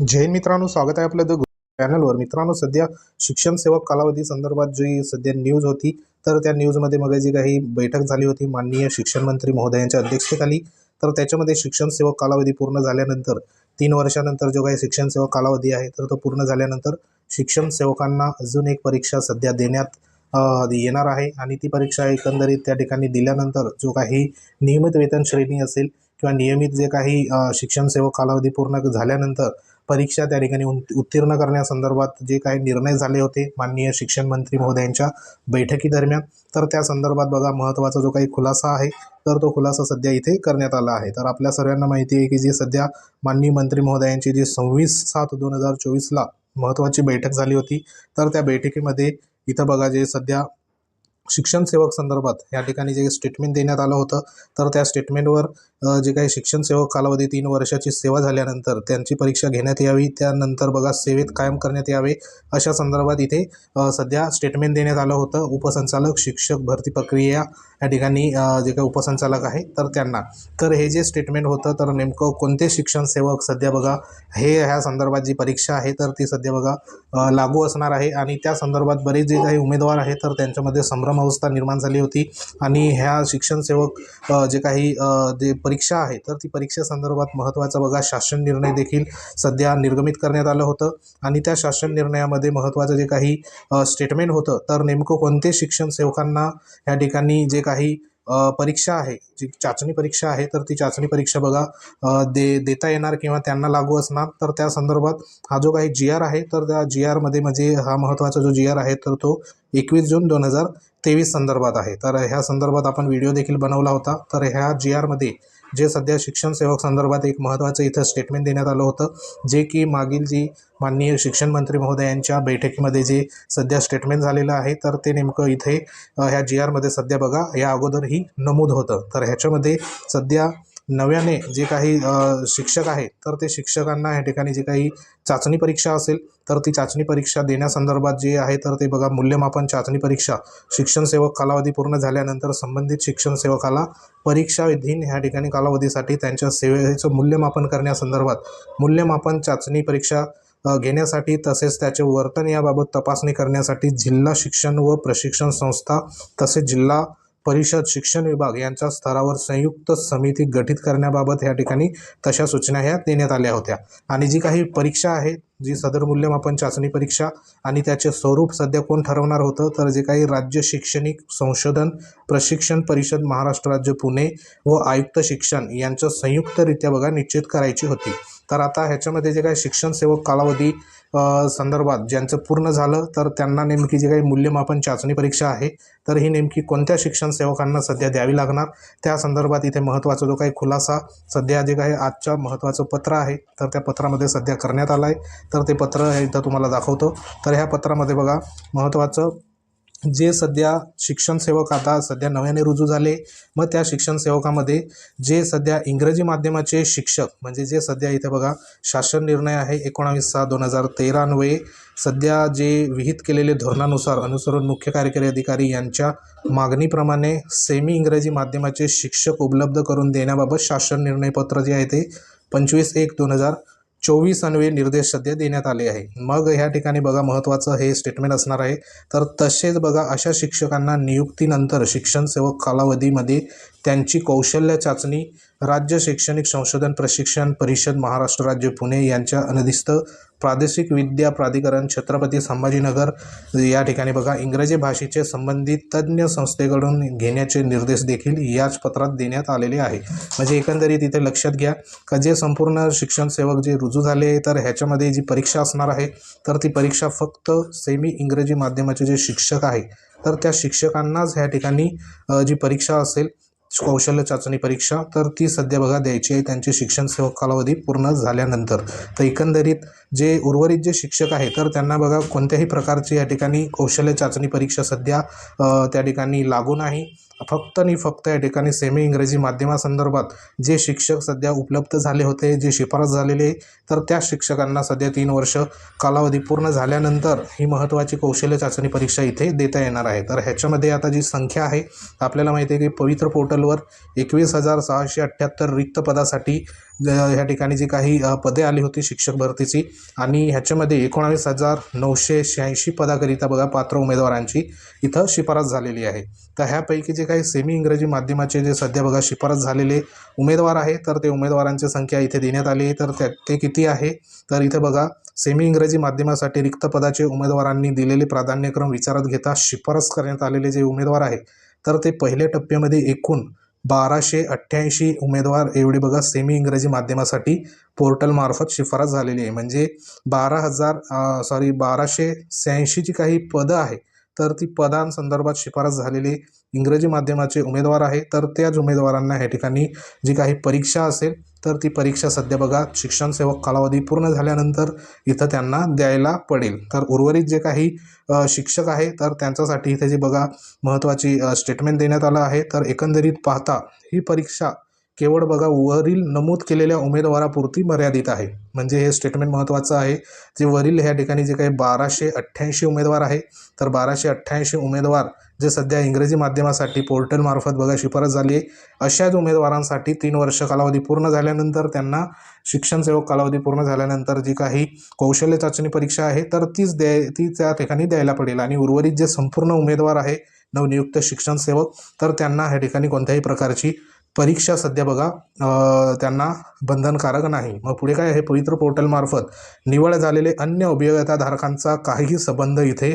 जैन मित्रांनो स्वागत आहे आपल्या द चॅनलवर मित्रांनो सध्या शिक्षण सेवक कालावधी संदर्भात जी सध्या न्यूज होती तर त्या न्यूजमध्ये मग जी काही बैठक झाली होती माननीय शिक्षण मंत्री महोदयांच्या अध्यक्षतेखाली तर त्याच्यामध्ये शिक्षण सेवक कालावधी पूर्ण झाल्यानंतर तीन वर्षानंतर जो काही शिक्षण सेवक कालावधी आहे तर तो पूर्ण झाल्यानंतर शिक्षण सेवकांना अजून एक परीक्षा सध्या देण्यात येणार आहे. आणि ती परीक्षा एकंदरीत त्या ठिकाणी दिल्यानंतर जो काही नियमित वेतन श्रेणी असेल किंवा नियमित जे काही शिक्षण सेवक कालावधी पूर्ण झाल्यानंतर परीक्षा त्या ठिकाणी उत्तीर्ण करण्यासंदर्भात जे काही निर्णय झाले होते माननीय शिक्षण मंत्री महोदयांच्या बैठकीदरम्यान तर त्या संदर्भात बघा महत्त्वाचा जो काही खुलासा आहे तर तो खुलासा सध्या इथे करण्यात आला आहे. तर आपल्या सर्वांना माहिती आहे की जी सध्या माननीय मंत्री महोदयांची जी सव्वीस सात दोन हजार चोवीसला महत्त्वाची बैठक झाली होती तर त्या बैठकीमध्ये इथं बघा जे सध्या शिक्षण सेवक संदर्भात या ठिकाणी जे स्टेटमेंट देण्यात आलं होतं तर त्या स्टेटमेंटवर जे काही शिक्षण सेवक कालावधी तीन वर्षाची सेवा झाल्यानंतर त्यांची परीक्षा घेण्यात यावी त्यानंतर बघा सेवेत कायम करण्यात यावे अशा संदर्भात इथे सध्या स्टेटमेंट देण्यात आलं होतं. उपसंचालक शिक्षक भरती प्रक्रिया या ठिकाणी जे काही उपसंचालक आहे तर त्यांना. तर हे जे स्टेटमेंट होतं तर नेमकं कोणते शिक्षण सेवक सध्या बघा हे ह्या संदर्भात जी परीक्षा आहे तर ती सध्या बघा लागू असणार आहे. आणि त्या संदर्भात बरेच जे काही उमेदवार आहेत तर त्यांच्यामध्ये संभ्रम अवस्था निर्माण झाली होती. आणि ह्या शिक्षणसेवक जे काही जे परीक्षा आहे तर ती परीक्षा संदर्भात महत्त्वाचा बघा शासन निर्णय देखील सध्या निर्गमित करण्यात आलं होतं. आणि त्या शासन निर्णयामध्ये महत्त्वाचं जे काही स्टेटमेंट होतं तर नेमकं कोणते शिक्षण सेवकांना या ठिकाणी जे काही परीक्षा आहे. जी चाचणी परीक्षा आहे तर ती चाचणी परीक्षा बघा दे देता येणार किंवा त्यांना लागू असणार. तर त्या संदर्भात हा जो काही जी आर आहे तर त्या जी आरमध्ये म्हणजे हा महत्त्वाचा जो जी आर आहे तर तो एकवीस जून दोन हजार तेवीस संदर्भात आहे. तर ह्या संदर्भात आपण व्हिडिओ देखील बनवला होता. तर ह्या जी आरमध्ये जे सध्या शिक्षण सेवक संदर्भात एक महत्त्वाचं इथं स्टेटमेंट देण्यात आलं होतं जे की मागील जी माननीय शिक्षण मंत्री महोदयांच्या बैठकीमध्ये जे सध्या स्टेटमेंट झालेलं आहे तर ते नेमकं इथे ह्या जी आरमध्ये सध्या बघा या अगोदरही नमूद होतं. तर ह्याच्यामध्ये सध्या नव्याने जे काही शिक्षक आहेत तर ते शिक्षकांना या ठिकाणी जे काही चाचणी परीक्षा असेल तर ती चाचणी परीक्षा देण्यासंदर्भात जे आहे तर ते बघा मूल्यमापन चाचणी परीक्षा शिक्षण सेवक कालावधी पूर्ण झाल्यानंतर संबंधित शिक्षण सेवकाला परीक्षा विधीन ह्या ठिकाणी कालावधीसाठी त्यांच्या सेवेचं मूल्यमापन करण्यासंदर्भात मूल्यमापन चाचणी परीक्षा घेण्यासाठी तसेच त्याचे वर्तन याबाबत तपासणी करण्यासाठी जिल्हा शिक्षण व प्रशिक्षण संस्था तसेच जिल्हा परिषद शिक्षण विभाग यांच्या स्तरावर संयुक्त समिती गठीत करण्याबाबत या ठिकाणी तशा सूचना ह्या देण्यात आल्या होत्या. आणि जी काही परीक्षा आहे जी सदर मूल्यमापन चाचणी परीक्षा आणि त्याचे स्वरूप सध्या कोण ठरवणार होतं तर जे काही राज्य शैक्षणिक संशोधन प्रशिक्षण परिषद महाराष्ट्र राज्य पुणे व आयुक्त शिक्षण यांचं संयुक्तरित्या बघा निश्चित करायची होती. तर आता ह्याच्यामध्ये जे काही शिक्षण सेवक कालावधी संदर्भात ज्यांचं पूर्ण झालं तर त्यांना नेमकी जी काही मूल्यमापन चाचणी परीक्षा आहे तर ही नेमकी कोणत्या शिक्षण सेवकांना सध्या द्यावी लागणार? त्या संदर्भात इथे महत्त्वाचा जो काही खुलासा सध्या जे काही आजच्या महत्त्वाचं पत्र आहे तर त्या पत्रामध्ये सध्या करण्यात आलं आहे तर ते पत्र हे इथं तुम्हाला दाखवतो. तर ह्या पत्रामध्ये बघा महत्त्वाचं जे सध्या शिक्षण सेवक आता सध्या नव्याने रुजू झाले मग त्या शिक्षण सेवकामध्ये जे सध्या इंग्रजी माध्यमाचे शिक्षक म्हणजे जे सध्या इथे बघा शासन निर्णय आहे एकोणावीस सहा दोन हजार तेरा अन्वये सध्या जे विहित केलेले धोरणानुसार अनुसरून मुख्य कार्यकारी अधिकारी यांच्या मागणीप्रमाणे सेमी इंग्रजी माध्यमाचे शिक्षक उपलब्ध करून देण्याबाबत शासन निर्णयपत्र जे आहे ते पंचवीस एक दोन हजार चोवीस अन्वे निर्देश सध्या देण्यात आले आहे. मग ह्या ठिकाणी बघा महत्त्वाचं हे स्टेटमेंट असणार आहे. तर तसेच बघा अशा शिक्षकांना नियुक्तीनंतर शिक्षण सेवक कालावधीमध्ये त्यांची कौशल्य चाचणी राज्य शैक्षणिक संशोधन प्रशिक्षण परिषद महाराष्ट्र राज्य पुणे यांच्या अनधिस्त प्रादेशिक विद्या प्राधिकरण छत्रपती संभाजीनगर या ठिकाणी बघा इंग्रजी भाषेचे संबंधित तज्ज्ञ संस्थेकडून घेण्याचे निर्देश देखील याच पत्रात देण्यात आलेले आहे. म्हणजे एकंदरीत इथे लक्षात घ्या का जे संपूर्ण शिक्षण सेवक जे रुजू झाले तर ह्याच्यामध्ये जी परीक्षा असणार आहे तर ती परीक्षा फक्त सेमी इंग्रजी माध्यमाचे जे शिक्षक आहे तर त्या शिक्षकांनाच ह्या ठिकाणी जी परीक्षा असेल कौशल्य चाचणी परीक्षा तर ती सध्या बघा द्यायची आहे. त्यांचे शिक्षण सेवक कालावधी पूर्ण झाल्यानंतर. तर एकंदरीत जे उर्वरित जे शिक्षक आहे तर त्यांना बघा कोणत्याही प्रकारची या ठिकाणी कौशल्य चाचणी परीक्षा सध्या त्या ठिकाणी लागू नाही. फक्त आणि फक्त या ठिकाणी सेमी इंग्रजी माध्यमासंदर्भात जे शिक्षक सध्या उपलब्ध झाले होते जे शिफारस झालेले तर त्या शिक्षकांना सध्या तीन वर्ष कालावधी पूर्ण झाल्यानंतर ही महत्त्वाची कौशल्य चाचणी परीक्षा इथे देता येणार आहे. तर ह्याच्यामध्ये आता जी संख्या आहे आपल्याला माहिती आहे की पवित्र पोर्टलवर एकवीस हजार सहाशे अठ्ठ्याहत्तर रिक्त पदासाठी ह्या ठिकाणी जी काही पदे आली होती शिक्षक भरतीची आणि ह्याच्यामध्ये एकोणावीस हजार नऊशे शहाऐंशी पदाकरिता बघा पात्र उमेदवारांची इथं शिफारस झालेली आहे. तर ह्यापैकी जे काही सेमी इंग्रजी माध्यमाचे जे सध्या बघा शिफारस झालेले उमेदवार आहे तर ते उमेदवारांची संख्या इथे देण्यात आली आहे. तर त्या ते किती आहे? तर इथे बघा सेमी इंग्रजी माध्यमासाठी रिक्त पदाचे उमेदवारांनी दिलेले प्राधान्यक्रम विचारात घेता शिफारस करण्यात आलेले जे उमेदवार आहे तर ते पहिल्या टप्प्यामध्ये एकूण बाराशे अठ्ठ्याऐंशी उमेदवार एवढी बघा सेमी इंग्रजी माध्यमासाठी पोर्टलमार्फत शिफारस झालेली आहे. म्हणजे बारा हजार सॉरी बाराशे शहाऐंशीची काही पदं आहे तर ती पदांसंदर्भात शिफारस झालेली इंग्रजी माध्यमाचे उमेदवार आहे. तर त्याच उमेदवारांना ह्या ठिकाणी जी काही परीक्षा असेल तर ती परीक्षा सध्या बघा शिक्षण सेवक कालावधी पूर्ण झाल्यानंतर इथं त्यांना द्यायला पडेल. तर उर्वरित जे काही शिक्षक आहे तर त्यांच्यासाठी इथे जे बघा महत्त्वाची स्टेटमेंट देण्यात आलं आहे. तर एकंदरीत पाहता ही परीक्षा केवळ बघा वरील नमूद केलेल्या उमेदवारापुरती मर्यादित आहे. म्हणजे हे स्टेटमेंट महत्त्वाचं आहे. जे वरील ह्या ठिकाणी जे काही बाराशे अठ्ठ्याऐंशी उमेदवार आहे तर बाराशे अठ्ठ्याऐंशी उमेदवार जे सध्या इंग्रजी माध्यमासाठी पोर्टलमार्फत बघा शिफारस झाली आहे अशाच उमेदवारांसाठी तीन वर्ष कालावधी पूर्ण झाल्यानंतर त्यांना शिक्षण सेवक कालावधी पूर्ण झाल्यानंतर जी काही कौशल्य चाचणी परीक्षा आहे तर तीच द्याय ती त्या ठिकाणी द्यायला पडेल. आणि उर्वरित जे संपूर्ण उमेदवार आहे नवनियुक्त शिक्षण सेवक तर त्यांना ह्या ठिकाणी कोणत्याही प्रकारची परीक्षा सध्या बघा त्यांना बंधनकारक नाही. मग पुढे काय आहे? पवित्र पोर्टलमार्फत निवड झालेले अन्य अभियोगिताधारकांचा काहीही संबंध इथे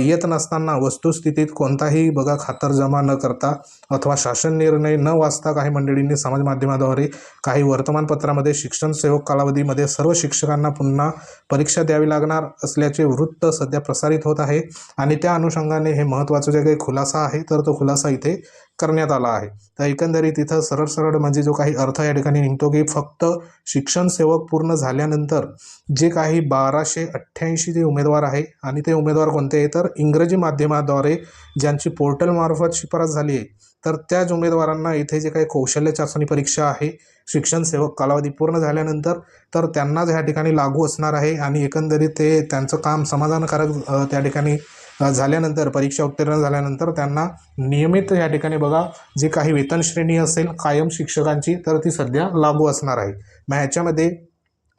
येत नसताना वस्तुस्थितीत कोणताही बघा खातरजमा न करता अथवा शासन निर्णय न वाचता काही मंडळींनी समाज माध्यमाद्वारे काही वर्तमानपत्रामध्ये शिक्षण सेवक कालावधीमध्ये सर्व शिक्षकांना पुन्हा परीक्षा द्यावी लागणार असल्याचे वृत्त सध्या प्रसारित होत आहे. आणि त्या अनुषंगाने हे महत्त्वाचं जे काही खुलासा आहे तर तो खुलासा इथे करण्यात आला आहे. तर एकंदरीत इथं सरळ सरळ म्हणजे जो काही अर्थ या ठिकाणी निघतो की फक्त शिक्षण सेवक पूर्ण झाल्यानंतर जे काही बाराशे अठ्ठ्याऐंशी जे उमेदवार आहे आणि ते उमेदवार कोणते आहे? तर इंग्रजी माध्यमाद्वारे ज्यांची पोर्टलमार्फत शिफारस झाली आहे तर त्याच उमेदवारांना इथे जे काही कौशल्य चाचणी परीक्षा आहे शिक्षण सेवक कालावधी पूर्ण झाल्यानंतर तर त्यांनाच ह्या ठिकाणी लागू असणार आहे आणि एकंदरीत ते त्यांचं काम समाधानकारक त्या ठिकाणी झाल्यानंतर परीक्षा उत्तीर्ण झाल्यानंतर त्यांना नियमित या ठिकाणी बघा जी काही वेतन श्रेणी असेल कायम शिक्षकांची तर ती सध्या लागू असणार आहे. मग ह्याच्यामध्ये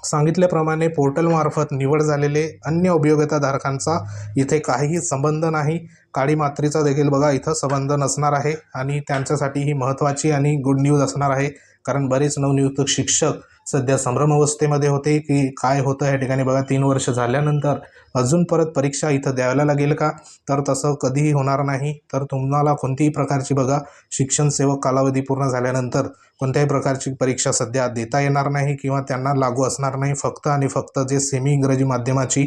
सांगितल्याप्रमाणे पोर्टलमार्फत निवड झालेले अन्य उपयोगिताधारकांचा इथे काहीही संबंध नाही. काळी मात्रेचा देखील बघा इथं संबंध नसणार आहे आणि त्यांच्यासाठी ही महत्त्वाची आणि गुड न्यूज असणार आहे. कारण बरेच नवनियुक्त शिक्षक सध्या संभ्रम अवस्थेमध्ये होते की काय होतं या ठिकाणी बघा तीन वर्ष झाल्यानंतर अजून परत परीक्षा इथं द्यायला लागेल का? तर तसं कधीही होणार नाही. तर तुम्हाला कोणतीही प्रकारची बघा शिक्षण सेवक कालावधी पूर्ण झाल्यानंतर कोणत्याही प्रकारची परीक्षा सध्या देता येणार नाही किंवा त्यांना लागू असणार नाही. फक्त आणि फक्त जे सेमी इंग्रजी माध्यमाची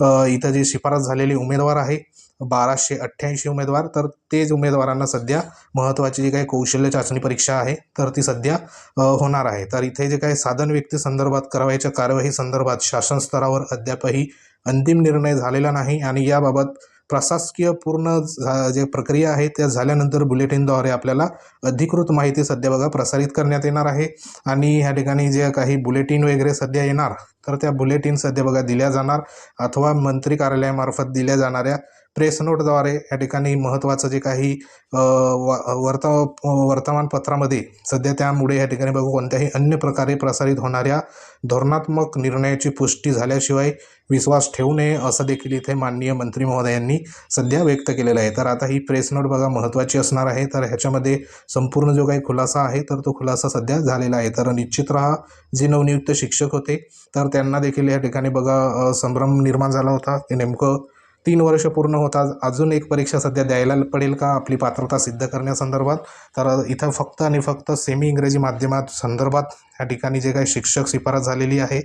इथं जे शिफारस झालेली उमेदवार आहे बाराशे अठ्ठ्याऐंशी उमेदवार तर तेच उमेदवारांना सध्या महत्त्वाची जी काही कौशल्य चाचणी परीक्षा आहे तर ती सध्या होणार आहे. तर इथे जे काही साधन व्यक्ती संदर्भात करावयाच्या कार्यवाही संदर्भात शासन स्तरावर अद्यापही अंतिम निर्णय झालेला नाही आणि याबाबत प्रशासकीय पूर्ण झा- जे प्रक्रिया आहे त्या झाल्यानंतर बुलेटिनद्वारे आपल्याला अधिकृत माहिती सध्या बघा प्रसारित करण्यात येणार आहे आणि ह्या ठिकाणी जे काही बुलेटिन वगैरे सध्या येणार तर त्या बुलेटिन सध्या बघा दिल्या जाणार अथवा मंत्री कार्यालयामार्फत दिल्या जाणाऱ्या प्रेस नोटद्वारे या ठिकाणी महत्त्वाचं जे काही वर्ता व- वर्त वर्तमानपत्रामध्ये सध्या त्यामुळे या ठिकाणी बघू कोणत्याही अन्य प्रकारे प्रसारित होणाऱ्या धोरणात्मक निर्णयाची पुष्टी झाल्याशिवाय विश्वास ठेवू नये असं देखील इथे माननीय मंत्री महोदयांनी सध्या व्यक्त केलेलं आहे. तर आता ही प्रेस नोट बघा महत्त्वाची असणार आहे. तर ह्याच्यामध्ये संपूर्ण जो काही खुलासा आहे तर तो खुलासा सध्या झालेला आहे. तर निश्चित राहा जे नवनियुक्त शिक्षक होते तर त्यांना देखील या ठिकाणी बघा संभ्रम निर्माण झाला होता. की नेमकं तीन वर्ष पूर्ण होतात अजून एक परीक्षा सध्या द्यायला पडेल का? आपली पात्रता सिद्ध करण्यासंदर्भात तर इथं फक्त आणि फक्त सेमी इंग्रजी माध्यमात संदर्भात या ठिकाणी जे काही शिक्षक शिफारस झालेली आहे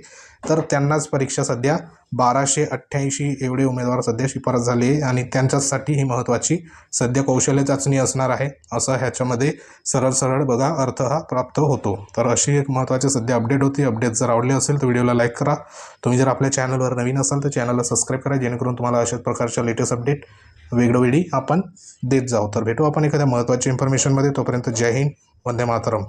तर त्यांनाच परीक्षा सध्या बाराशे अठ्ठ्याऐंशी एवढे उमेदवार सध्या शिफारस झाली आहे आणि त्यांच्यासाठी ही महत्त्वाची सध्या कौशल्य चाचणी असणार आहे. असं ह्याच्यामध्ये सरळ सरळ बघा अर्थ हा प्राप्त होतो. तर अशी एक महत्त्वाची सध्या अपडेट होती. अपडेट जर आवडले असेल तर व्हिडिओला लाईक करा. तुम्ही जर आपल्या चॅनलवर नवीन असाल तर चॅनलला सबस्क्राईब करा जेणेकरून तुम्हाला अशाच प्रकारच्या लेटेस्ट अपडेट वेगळोवेळी आपण देत जाऊ. तर भेटू आपण एखाद्या महत्त्वाच्या इन्फॉर्मेशनमध्ये तोपर्यंत जय हिंद. वंदे मातरम.